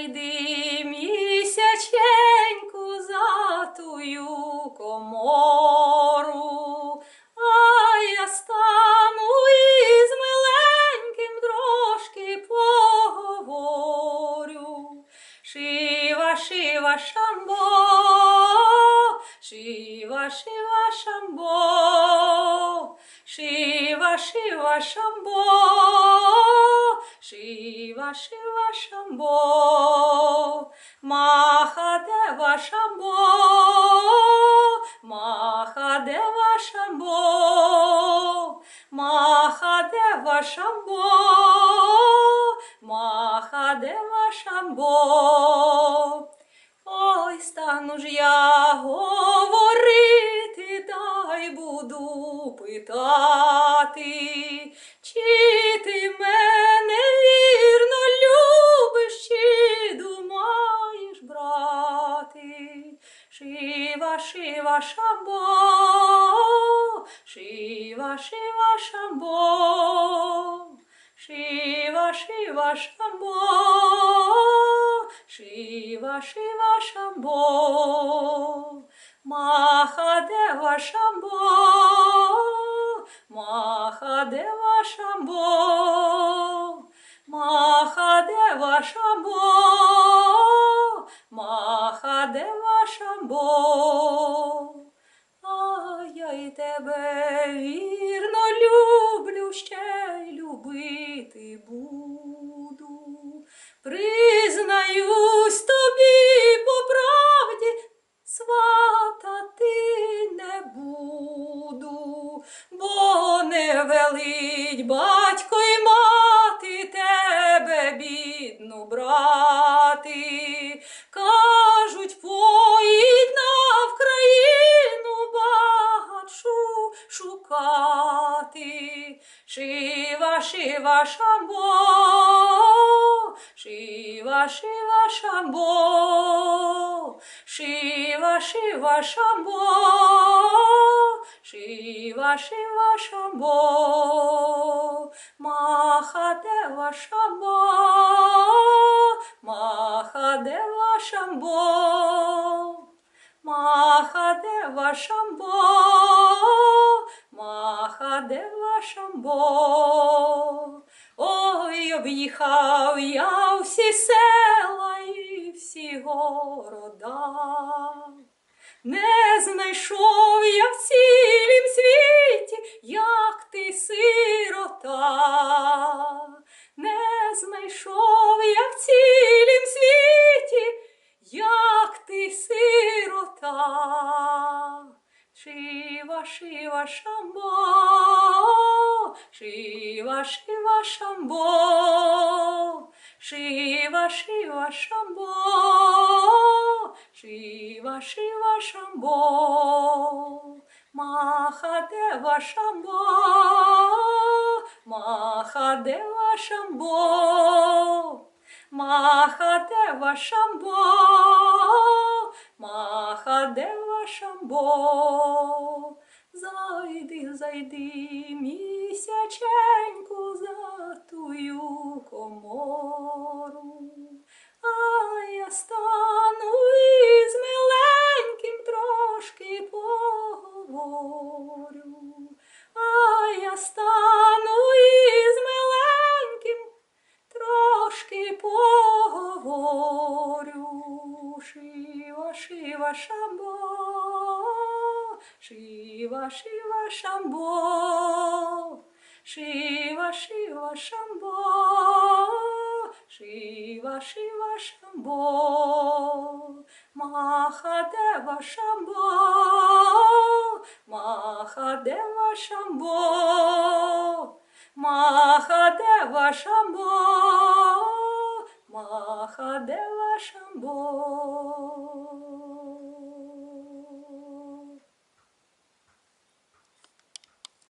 Зайди місяченьку за тую комору, а я стану із миленьким трошки поговорю. Шива, шива, шамбо, шива, шива, шамбо, шива, шива, шамбо, шива, шива, шамбо, махадева шамбо, махадева шамбо, махадева шамбо, махадева шамбо. Ой, стану ж я говорити, та й буду питати, чи Шива, шива, шамбо, шива, шива, шамбо, шива, шива, шамбо, шива, шива, шамбо, махадева шамбо, махадева шамбо, махадева шамбо, махадева. А я й тебе вірно люблю, ще й любити буду. Признаюсь тобі Шива, шива, шамбо, шива, шива, шамбо, шива, шива, шамбо, шива, шива, шамбо, махадева шамбо, махадева шамбо. Махадева шамбо, Махадева шамбо. Ой, об'їхав я всі села і всі города. Не знайшов я в цілім світі, як ти сирота. Не знайшов я в цілім світі, як ти сирота. Шива, шива, шамбо, шива, шива, шамбо, шива, шива, шамбо, шива, шива, шамбо, махадева шамбо, махадева шамбо. Махадева шамбо, Махадева шамбо, зайди, зайди, місяченьку за тую комору, а я стану із миленьким трошки поговорю, а я стану із миленьким трошки поговорю. Шива, шива, шамбо, шива, шива, шамбо, шива, шива, шамбо, шива, шива, шамбо, махадева шамбо, махадева шамбо. Махадева шамбо, Махадева шамбо.